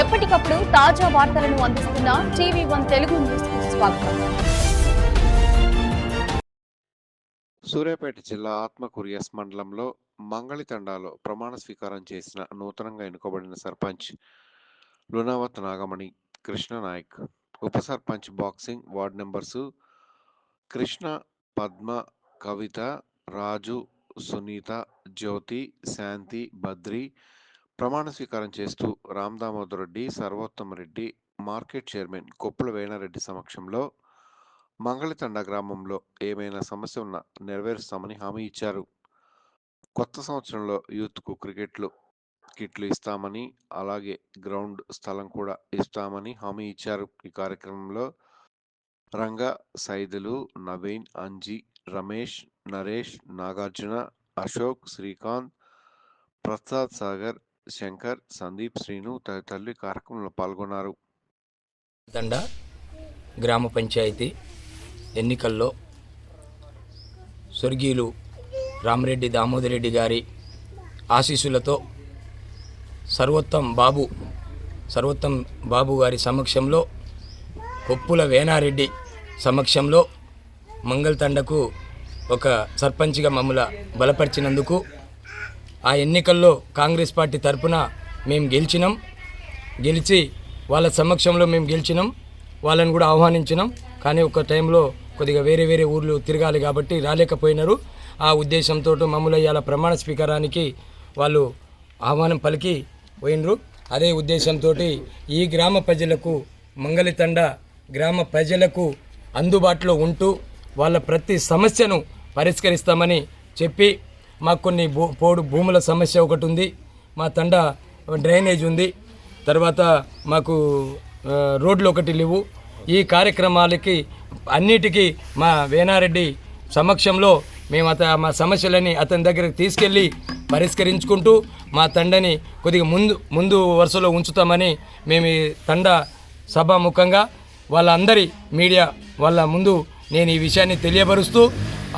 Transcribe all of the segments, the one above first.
ఎప్పటికప్పుడు తాజా వార్తలను అందిస్తున్న టీవీ వన్ తెలుగు న్యూస్ స్వాగతం. సూర్యాపేట జిల్లా ఆత్మకూరియస్ మండలంలో మంగళితండాలో ప్రమాణ స్వీకారం చేసిన నూతనంగా ఎన్నుకోబడిన సర్పంచ్ లునావత్ నాగమణి కృష్ణ నాయక్ ఉప సర్పంచ్ బాక్సింగ్ వార్డు నెంబర్సు కృష్ణ పద్మ కవిత రాజు సునీత జ్యోతి శాంతి బద్రి ప్రమాణ స్వీకారం చేస్తూ రామదామోదర్ రెడ్డి సర్వోత్తమ రెడ్డి మార్కెట్ చైర్మన్ కొప్పుల వేణారెడ్డి సమక్షంలో మంగళతండ గ్రామంలో ఏమైనా సమస్య ఉన్నా నెరవేరుస్తామని హామీ ఇచ్చారు. కొత్త సంవత్సరంలో యూత్కు క్రికెట్లు కిట్లు ఇస్తామని అలాగే గ్రౌండ్ స్థలం కూడా ఇస్తామని హామీ ఇచ్చారు. ఈ కార్యక్రమంలో రంగా సైదులు నవీన్ అంజీ రమేష్ నరేష్ నాగార్జున అశోక్ శ్రీకాంత్ ప్రసాద్ సాగర్ శంకర్ సందీప్ శ్రీను తదితరులు కార్యక్రమంలో పాల్గొన్నారు. తండ గ్రామ పంచాయతీ ఎన్నికల్లో స్వర్గీయులు రామరెడ్డి దామోదరెడ్డి గారి ఆశీస్సులతో సర్వోత్తం బాబు సర్వోత్తం బాబు గారి సమక్షంలో కొప్పుల వేనారెడ్డి సమక్షంలో మంగళతండకు ఒక సర్పంచ్గా మమ్మల బలపరిచినందుకు ఆ ఎన్నికల్లో కాంగ్రెస్ పార్టీ తరపున మేము గెలిచినాం. గెలిచి వాళ్ళ సమక్షంలో మేము గెలిచినాం. వాళ్ళని కూడా ఆహ్వానించినాం. కానీ ఒక టైంలో కొద్దిగా వేరే వేరే ఊర్లు తిరగాలి కాబట్టి రాలేకపోయినారు. ఆ ఉద్దేశంతో మమ్మల్ని ఇవాళ ప్రమాణ స్వీకారానికి వాళ్ళు ఆహ్వానం పలికి పోయినరు. అదే ఉద్దేశంతో ఈ గ్రామ ప్రజలకు మంగళితండ గ్రామ ప్రజలకు అందుబాటులో ఉంటూ వాళ్ళ ప్రతి సమస్యను పరిష్కరిస్తామని చెప్పి మాకు కొన్ని భూ పోడు భూముల సమస్య ఒకటి ఉంది. మా తండ డ్రైనేజ్ ఉంది. తర్వాత మాకు రోడ్లు ఒకటి లేవు. ఈ కార్యక్రమాలకి అన్నిటికీ మా వేనారెడ్డి సమక్షంలో మేము అత మా సమస్యలని అతని దగ్గరకు తీసుకెళ్ళి పరిష్కరించుకుంటూ మా తండని కొద్దిగా ముందు ముందు వరుసలో ఉంచుతామని మేము ఈ తండ సభాముఖంగా వాళ్ళందరి మీడియా వాళ్ళ ముందు నేను ఈ విషయాన్ని తెలియపరుస్తూ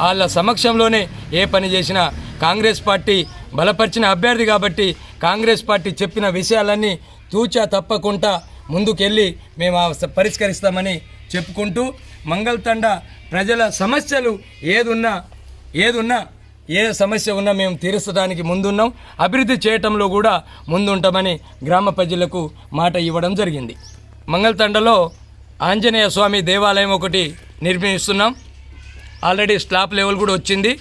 వాళ్ళ సమక్షంలోనే ఏ పని చేసినా కాంగ్రెస్ పార్టీ బలపరిచిన అభ్యర్థి కాబట్టి కాంగ్రెస్ పార్టీ చెప్పిన విషయాలన్నీ తూచా తప్పకుండా ముందుకెళ్ళి మేము ఆ పరిష్కరిస్తామని చెప్పుకుంటూ మంగళతండ ప్రజల సమస్యలు ఏదున్నా ఏదున్నా ఏ సమస్య ఉన్నా మేము తీర్చడానికి ముందున్నాం. అభివృద్ధి చేయటంలో కూడా ముందుంటామని గ్రామ ప్రజలకు మాట ఇవ్వడం జరిగింది. మంగళతండలో ఆంజనేయ స్వామి దేవాలయం ఒకటి నిర్మిస్తున్నాం. ఆల్రెడీ స్లాబ్ లెవెల్ కూడా వచ్చింది.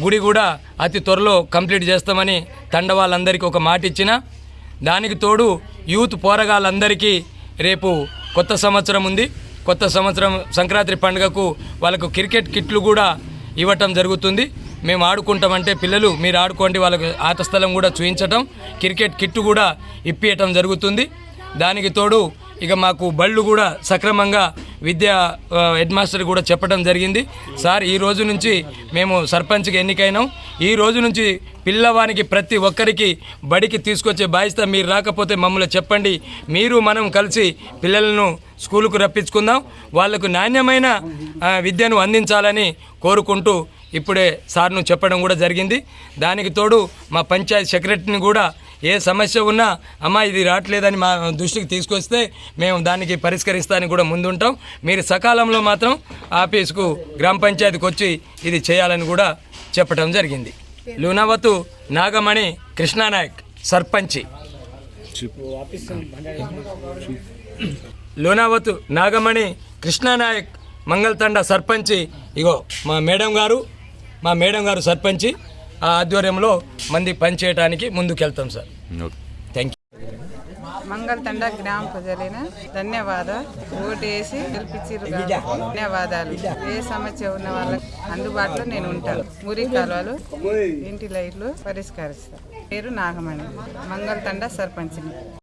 గుడి కూడా అతి త్వరలో కంప్లీట్ చేస్తామని తండవాళ్ళందరికీ ఒక మాట ఇచ్చిన. దానికి తోడు యూత్ పోరగాళ్ళందరికీ రేపు కొత్త సంవత్సరం ఉంది. కొత్త సంవత్సరం సంక్రాంతి పండుగకు వాళ్ళకు క్రికెట్ కిట్లు కూడా ఇవ్వటం జరుగుతుంది. మేము ఆడుకుంటామంటే పిల్లలు మీరు ఆడుకోండి వాళ్ళకు ఆట స్థలం కూడా చూపించటం క్రికెట్ కిట్ కూడా ఇప్పియటం జరుగుతుంది. దానికి తోడు ఇక మాకు బళ్ళు కూడా సక్రమంగా విద్యా హెడ్ మాస్టర్ కూడా చెప్పడం జరిగింది. సార్ ఈ రోజు నుంచి మేము సర్పంచ్కి ఎన్నికైనాం. ఈ రోజు నుంచి పిల్లవానికి ప్రతి ఒక్కరికి బడికి తీసుకొచ్చే బాధ్యత మీరు రాకపోతే మమ్మల్ని చెప్పండి. మీరు మనం కలిసి పిల్లలను స్కూలుకు రప్పించుకుందాం. వాళ్ళకు నాణ్యమైన విద్యను అందించాలని కోరుకుంటూ ఇప్పుడే సార్ను చెప్పడం కూడా జరిగింది. దానికి తోడు మా పంచాయత్ సెక్రటరీని కూడా ఏ సమస్య ఉన్నా అమ్మ ఇది రావట్లేదని మా దృష్టికి తీసుకొస్తే మేము దానికి పరిష్కరిస్తానికి కూడా ముందుంటాం. మీరు సకాలంలో మాత్రం ఆఫీస్కు గ్రామ పంచాయతీకి వచ్చి ఇది చేయాలని కూడా చెప్పడం జరిగింది. లూనావతు నాగమణి కృష్ణానాయక్ సర్పంచి. లూనావతు నాగమణి కృష్ణానాయక్ మంగళతండ సర్పంచి. ఇగో మా మేడం గారు మా మేడం గారు సర్పంచి. ఆ ఆధ్వర్యంలో మంది పనిచేయడానికి ముందుకెళ్తాం సార్. థ్యాంక్ యూ మంగళతండ గ్రామ ప్రజలైన ధన్యవాద ఓటు వేసి గెలిపించారు ధన్యవాదాలు. ఏ సమస్య ఉన్న వాళ్ళకి అందుబాటులో నేను ఉంటాను. మురి కాలువలు ఇంటి లైట్లు పరిష్కరిస్తాను. పేరు నాగమణి. మంగళతండ సర్పంచ్ని.